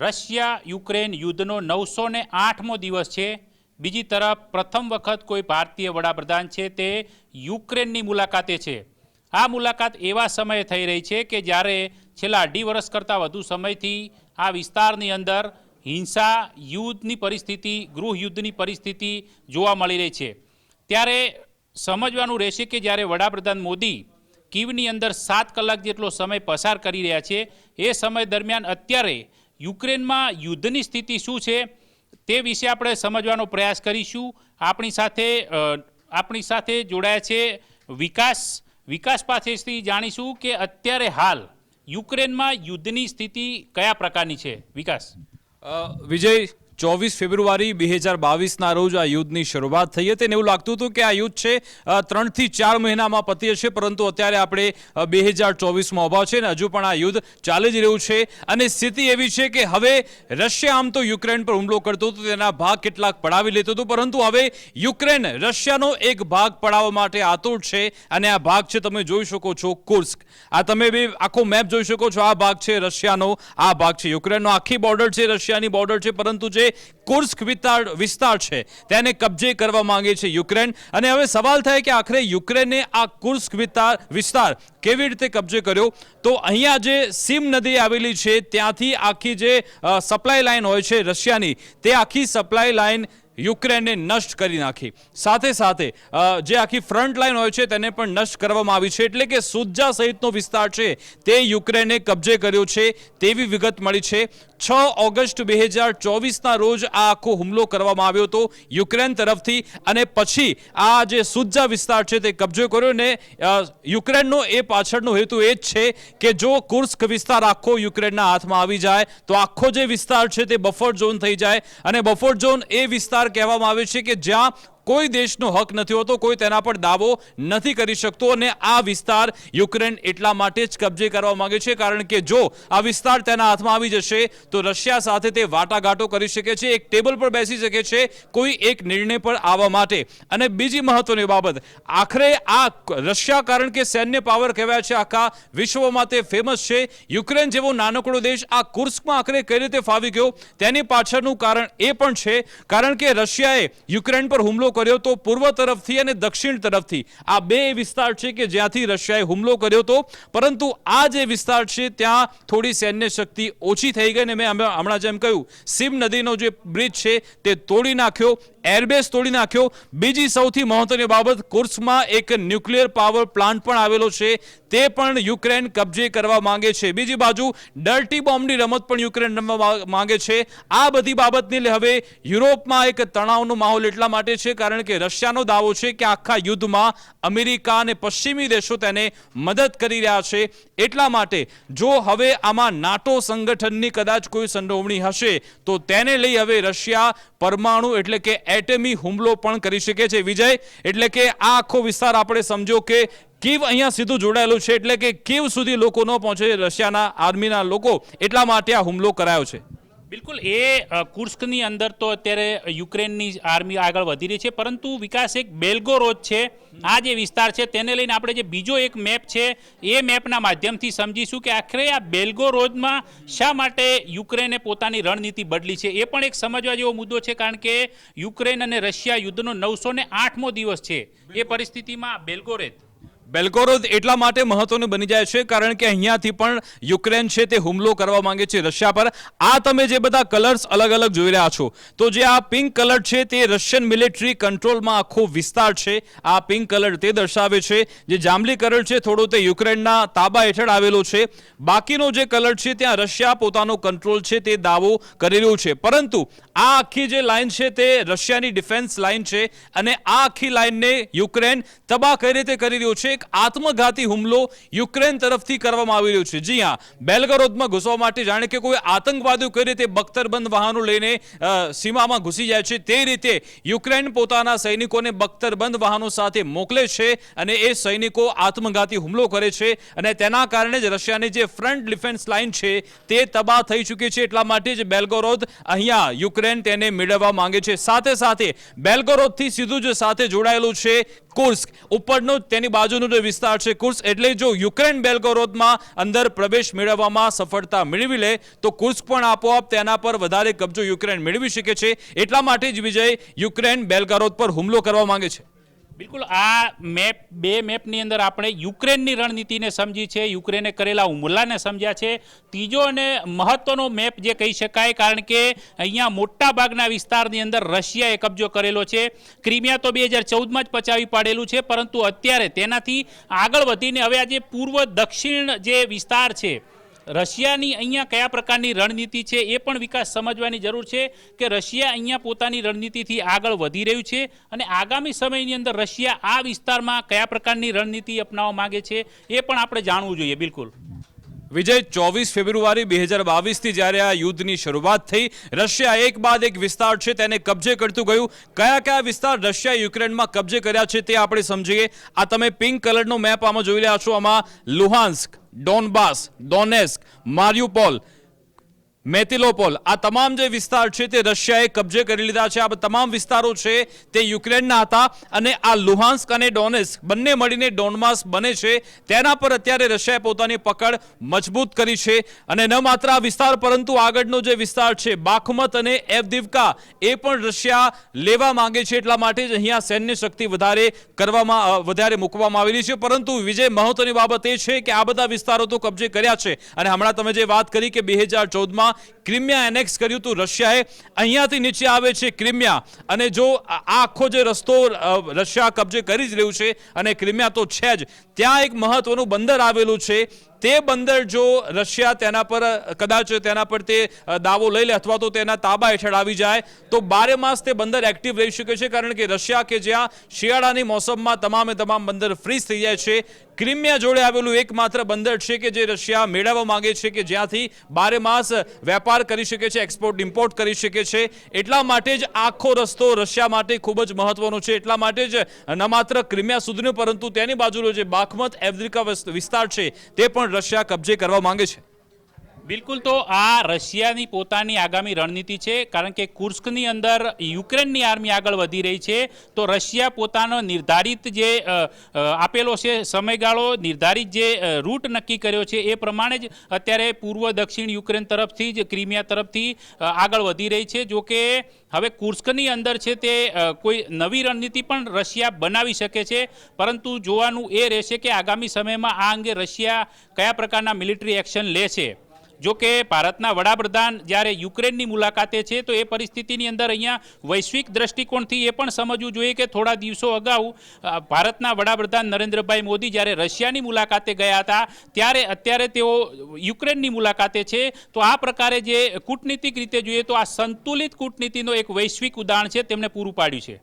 Russia Ukraine યુદ્ધનો નવસો ને આઠમો દિવસ છે. બીજી તરફ પ્રથમ વખત કોઈ ભારતીય વડાપ્રધાન છે તે યુક્રેનની મુલાકાતે છે. આ મુલાકાત એવા સમયે થઈ રહી છે કે જ્યારે છેલ્લા અઢી વર્ષ કરતાં વધુ સમયથી આ વિસ્તારની અંદર હિંસા યુદ્ધની પરિસ્થિતિ, ગૃહ યુદ્ધની પરિસ્થિતિ જોવા મળી રહી છે. ત્યારે સમજવાનું રહેશે કે જ્યારે વડાપ્રધાન મોદી કીવની અંદર સાત કલાક જેટલો સમય પસાર કરી રહ્યા છે, એ સમય દરમિયાન અત્યારે યુક્રેનમાં યુદ્ધની સ્થિતિ શું છે તે વિશે આપણે સમજવાનો પ્રયાસ કરીશું. આપણી સાથે આપણી સાથે જોડાયા છે વિકાસ વિકાસ પાસેથી જાણીશું કે અત્યારે હાલ યુક્રેનમાં યુદ્ધની સ્થિતિ કયા પ્રકારની છે. વિકાસ. વિજય ચોવીસ ફેબ્રુઆરી બે હજાર બાવીસના રોજ આ યુદ્ધની શરૂઆત થઈ હતી અને એવું લાગતું હતું કે આ યુદ્ધ છે ત્રણથી ચાર મહિનામાં પતી હશે, પરંતુ અત્યારે આપણે બે હજાર ચોવીસમાં ઊભા છે અને હજુ પણ આ યુદ્ધ ચાલી જ રહ્યું છે. અને સ્થિતિ એવી છે કે હવે રશિયા આમ તો યુક્રેન પર હુમલો કરતું હતું, તેના ભાગ કેટલાક પડાવી લેતું હતું, પરંતુ હવે યુક્રેન રશિયાનો એક ભાગ પડાવવા માટે આતુર છે અને આ ભાગ છે તમે જોઈ શકો છો કુર્સ્ક. આ તમે બી આખો મેપ જોઈ શકો છો, આ ભાગ છે રશિયાનો, આ ભાગ છે યુક્રેનનો. આખી બોર્ડર છે, રશિયાની બોર્ડર છે, પરંતુ જે કુર્સ્ક વિસ્તાર છે. તેને કબજે કરવા માંગે છે યુક્રેન. અને હવે સવાલ થાય કે આખરે યુક્રેને આ કુર્સ્ક વિસ્તાર કેવી રીતે કબજે કર્યો? તો અહીંયા જે સીમ નદી આવેલી છે, ત્યાંથી આખી જે સપ્લાય લાઇન હોય છે રશિયાની, તે આખી સપ્લાય લાઇન યુક્રેનને નષ્ટ કરી નાખી. સાથે સાથે જે આખી ફ્રન્ટ લાઇન હોય છે તેને પણ નષ્ટ કરવામાં આવી છે. એટલે કે સુજ્જા સહિતનો વિસ્તાર છે, તે યુક્રેને કબજે કર્યો છે, તેવી વિગત મળી છે. છ ઓગસ્ટ બે હજાર ચોવીસના રોજ આ આખો હુમલો કરવામાં આવ્યો હતો યુક્રેન તરફથી અને પછી આ જે સુજ્જા વિસ્તાર છે તે કબજો કર્યો ને યુક્રેનનો એ પાછળનો હેતુ એ જ છે કે જો કુર્સ્ક વિસ્તાર આખો યુક્રેનના હાથમાં આવી જાય, તો આખો જે વિસ્તાર છે તે બફર ઝોન થઈ જાય. અને બફર ઝોન એ વિસ્તાર કહેવામાં આવે છે કે જ્યાં કોઈ દેશનો હક નથી હોતો, કોઈ તેના પર દાવો નથી કરી શકતો અને આ વિસ્તાર યુક્રેન એટલા માટે જ કબજે કરવા માંગે છે કારણ કે જો આ વિસ્તાર તેના હાથમાં આવી જશે, તો રશિયા સાથે તે વાટાઘાટો કરી શકે છે, એક ટેબલ પર બેસી શકે છે, કોઈ એક નિર્ણય પર આવવા માટે. અને બીજી મહત્વની બાબત, આખરે આ રશિયા કારણ કે સૈન્ય પાવર કહેવાય છે, આખા વિશ્વમાં તે ફેમસ છે. યુક્રેન જેવો નાનકડો દેશ આ કુર્સ્કમાં આખરે કઈ રીતે ફાવી ગયો, તેની પાછળનું કારણ એ પણ છે, કારણ કે રશિયાએ યુક્રેન પર હુમલો કર્યો તો પૂર્વ તરફથી અને દક્ષિણ તરફથી. આ બે વિસ્તાર છે કે જ્યાંથી રશિયાએ હુમલો કર્યો હતો. પરંતુ આ જે વિસ્તાર છે, ત્યાં થોડી સૈન્ય શક્તિ ઓછી થઈ ગઈ ને મેં હમણાં હમણાં જેમ કહ્યું, સિમ નદીનો જે બ્રિજ છે, તે તોડી નાખ્યો. એરબેઝ તોડી નાખ્યો. બીજી સૌથી મહત્વની બાબત, કુર્સમાં એક ન્યુક્લિયર પાવર પ્લાન્ટ પણ આવેલો છે. તે પણ યુક્રેન કબજે કરવા માંગે છે. બીજી બાજુ, ડર્ટી બોમ્બની રમત પણ યુક્રેન રમવા માંગે છે. આ બધી બાબતને હવે યુરોપમાં એક તણાવનો માહોલ એટલા માટે છે કારણ કે રશિયાનો દાવો છે કે આખા યુદ્ધમાં અમેરિકા અને પશ્ચિમી દેશો તેને મદદ કરી રહ્યા છે. એટલા માટે, જો હવે આમાં નાટો સંગઠનની કદાચ કોઈ સંડોવણી હશે, તો તેને લઈ હવે રશિયા પરમાણુ એટલે કે એટમી હુમલો પણ કરી શકે છે. વિજય, એટલે કે આ આખો વિસ્તાર આપણે સમજો કે કીવ અહીંયા સીધું જોડાયેલું છે, એટલે કે કીવ સુધી લોકો ન પહોંચે. રશિયાના આર્મીના લોકો એટલા માટે આ હુમલો કરાયો છે. બિલકુલ એ કુર્સ્કની અંદર તો અત્યારે યુક્રેનની આર્મી આગળ વધી રહી છે પરંતુ વિકાસ એક બેલ્ગોરોજ છે. આ જે વિસ્તાર છે તેને લઈને આપણે જે બીજો એક મેપ છે એ મેપના માધ્યમથી સમજીશું કે આખરે આ બેલ્ગોરોજમાં શા માટે યુક્રેને પોતાની રણનીતિ બદલી છે એ પણ એક સમજવા જેવો મુદ્દો છે કારણ કે યુક્રેન અને રશિયા યુદ્ધનો નવસો ને આઠમો દિવસ છે. એ પરિસ્થિતિમાં બેલ્ગોરેજ બેલ્ગોરોદ એટલા માટે મહત્વનું બની જાય છે કારણ કે અહીંયાથી પણ યુક્રેન છે તે હુમલો કરવા માંગે છે રશિયા પર. આ તમે જે બધા કલર્સ અલગ અલગ જોઈ રહ્યા છો, તો જે આ પિંક કલર છે તે રશિયન મિલિટરી કંટ્રોલમાં આખો વિસ્તાર છે. આ પિંક કલર તે દર્શાવે છે જે જાંબલી કલર છે, થોડો તે યુક્રેનના તાબા હેઠળ આવેલો છે. બાકીનો જે કલર છે ત્યાં રશિયા પોતાનો કંટ્રોલ છે તે દાવો કરી રહ્યું છે. પરંતુ આ આખી જે લાઇન છે તે રશિયાની ડિફેન્સ લાઇન છે અને આ આખી લાઇનને યુક્રેન તબાહ કઈ રીતે કરી રહ્યું છે એક આત્મઘાતી હુમલો યુક્રેન તરફથી કરવામાં આવી રહ્યો છે. જી હા બેલગરોદમાં ઘૂસવા માટે જાણે કે કોઈ આતંકવાદીઓ કઈ રીતે બખ્તરબંધ વાહનો લઈને સીમામાં ઘૂસી જાય છે તે રીતે યુક્રેન પોતાના સૈનિકોને બખ્તરબંધ વાહનો સાથે મોકલે છે અને એ સૈનિકો આત્મઘાતી હુમલો કરે છે અને તેના કારણે જ રશિયાની જે ફ્રન્ટ ડિફેન્સ લાઇન છે તે તબાહ થઈ ચૂકી છે. એટલા માટે જ બેલગોરોદ અહીંયા યુક્રેન તેને મેળવવા માંગે છે. સાથે સાથે બેલગોરોદથી સીધું જ સાથે જોડાયેલું છે કુર્સ્ક. ઉપરનો તેની બાજુનો જે વિસ્તાર છે કુર્સ એટલે જો યુક્રેન બેલગોરોદમાં અંદર પ્રવેશ મેળવવામાં સફળતા મેળવી લે, તો કુર્સ્ક પણ આપોઆપ તેના પર વધારે કબજો યુક્રેન મેળવી શકે છે. એટલા માટે જ વિજય યુક્રેન બેલગોરોદ પર હુમલો કરવા માંગે છે. બિલકુલ, આ મેપ, બે મેપની અંદર આપણે યુક્રેનની રણનીતિને સમજી છે, યુક્રેને કરેલા હુમલાને સમજ્યા છે. ત્રીજો અને મહત્વનો મેપ જે કહી શકાય, કારણ કે અહીંયા મોટા ભાગના વિસ્તારની અંદર રશિયાએ કબજો કરેલો છે. ક્રિમિયા તો બે હજાર ચૌદમાં જ પચાવી પાડેલું છે, પરંતુ અત્યારે તેનાથી આગળ વધીને હવે આ જે પૂર્વ દક્ષિણ જે વિસ્તાર છે રશિયાની અહીંયા કયા પ્રકારની રણનીતિ છે એ પણ વિકાસ સમજવાની જરૂર છે કે રશિયા અહીંયા પોતાની રણનીતિથી આગળ વધી રહ્યું છે અને આગામી સમયની અંદર રશિયા આ વિસ્તારમાં કયા પ્રકારની રણનીતિ અપનાવવા માગે છે એ પણ આપણે જાણવું જોઈએ, બિલકુલ. વિજય ચોવીસ ફેબ્રુઆરી બે હજાર બાવીસથી જ્યારે આ યુદ્ધની શરૂઆત થઈ, રશિયા એક બાદ એક વિસ્તાર છે, તેને કબજે કરતું ગયું. કયા કયા વિસ્તાર રશિયા યુક્રેનમાં કબજે કર્યા છે તે આપણે સમજીએ. આ તમે પિંક કલરનો મેપ આમાં જોઈ રહ્યા છો. આમાં લુહાન્સ્ક, ડોનબાસ, ડોનેસ્ક, મારિયુપોલ મેતિલોપોલ. આ તમામ જે વિસ્તાર છે તે રશિયાએ કબજે કરી લીધા છે. આ તમામ વિસ્તારો છે તે યુક્રેનના હતા અને આ લુહાન્સ્ક અને ડોનેસ્ક બંને મળીને ડોનમાસ બને છે. તેના પર અત્યારે રશિયાએ પોતાની પકડ મજબૂત કરી છે. અને ન માત્ર આ વિસ્તાર, પરંતુ આગળનો જે વિસ્તાર છે, બાખમત અને એવદિવકા, એ પણ રશિયા લેવા માંગે છે. એટલા માટે જ અહીંયા સૈન્ય શક્તિ વધારે કરવામાં વધારે મૂકવામાં આવેલી છે. પરંતુ વિજય મહત્વની બાબત એ છે કે આ બધા વિસ્તારો તો કબજે કર્યા છે. અને હમણાં તમે જે વાત કરી કે બે હજાર ચૌદમાં ક્રિમિયા એનેક્સ કર્યું હતું રશિયાએ. અહીંયાથી નીચે આવે છે ક્રિમિયા. અને જો આ આખો જે રસ્તો રશિયા કબજે કરી જ રહ્યું છે અને ક્રિમિયા તો છે જ. ત્યાં એક મહત્વનું બંદર આવેલું છે. તે બંદર જો રશિયા તેના પર, કદાચ તેના પર તે દાવો લઈ લે અથવા તો તેના તાબા હેઠળ આવી જાય, તો બારે માસ તે બંદર એક્ટિવ રહી શકે છે, કારણ કે રશિયા કે જ્યાં શિયાળાની મોસમમાં તમામે તમામ બંદર ફ્રીઝ થઈ જાય છે. ક્રિમિયા જોડે આવેલું એકમાત્ર બંદર છે કે જે રશિયા મેળવવા માંગે છે કે જ્યાંથી બારે માસ વેપાર કરી શકે છે એક્સપોર્ટ ઇમ્પોર્ટ કરી શકે છે. એટલા માટે જ આખો રસ્તો રશિયા માટે ખૂબ જ મહત્વનો છે. એટલા માટે જ ન માત્ર ક્રિમિયા સુધીનો, પરંતુ તેની બાજુનો જે બાખમત એફ્રિકા વિસ્તાર છે, તે પણ રશિયા કબજે કરવા માંગે છે. બિલકુલ તો આ રશિયાની પોતાની આગામી રણનીતિ છે, કારણ કે કુર્સ્કની અંદર યુક્રેનની આર્મી આગળ વધી રહી છે, તો રશિયા પોતાનો નિર્ધારિત જે આપેલો છે સમયગાળો, નિર્ધારિત જે રૂટ નક્કી કર્યો છે, એ પ્રમાણે જ અત્યારે પૂર્વ દક્ષિણ યુક્રેન તરફથી જ ક્રિમિયા તરફથી આગળ વધી રહી છે. જો કે હવે કુર્સ્કની અંદર છે તે કોઈ નવી રણનીતિ પણ રશિયા બનાવી શકે છે, પરંતુ જોવાનું એ રહેશે કે આગામી સમયમાં આ અંગે રશિયા કયા પ્રકારના મિલિટરી એક્શન લે છે જો કે ભારતના વડાપ્રધાન જ્યારે યુક્રેનની મુલાકાતે છે, તો એ પરિસ્થિતિની અંદર અહીંયા વૈશ્વિક દ્રષ્ટિકોણથી એ પણ સમજવું જોઈએ કે થોડા દિવસો અગાઉ ભારતના વડાપ્રધાન નરેન્દ્રભાઈ મોદી જ્યારે રશિયાની મુલાકાતે ગયા હતા, ત્યારે અત્યારે તેઓ યુક્રેનની મુલાકાતે છે. તો આ પ્રકારે જે કૂટનીતિક રીતે જોઈએ તો આ સંતુલિત કૂટનીતિનો એક વૈશ્વિક ઉદાહરણ છે તેમણે પૂરું પાડ્યું છે.